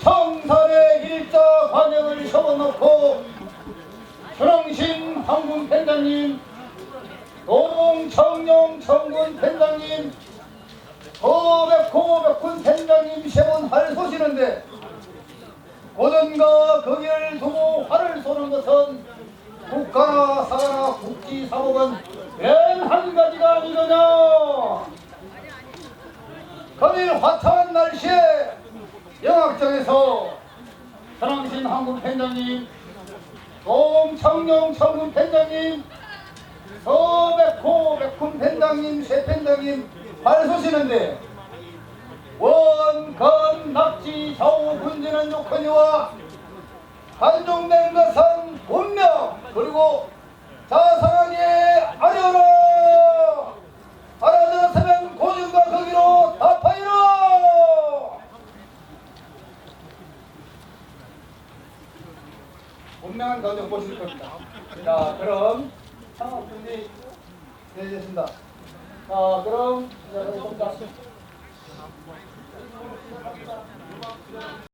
청산의 일자 관행을 세워놓고 천왕신 황군 팬장님 동청령 청군 팬장님 거백호 백군 팬장님 세번 활 쏘시는데 고전과 거기를 두고 활을 쏘는 것은 국가나 사가나 국지사법은 맨 한 가지가 아니더냐 금일 화창한 날씨에 영악정에서 천왕신 한군 팬장님 동청령 청군 팬장님 서백호 백군 팬장님 새 팬장님 발소시는데 원건 낙지 좌우 군지는 욕하니와 한종된 것은 운명 그리고 자상하게 아려라 알아들었으면 고증과 거기로 답하이라 분명한 가정 보실 겁니다. 자 그럼 창업 준비 되셨습니다. 자 그럼 시작하겠습니다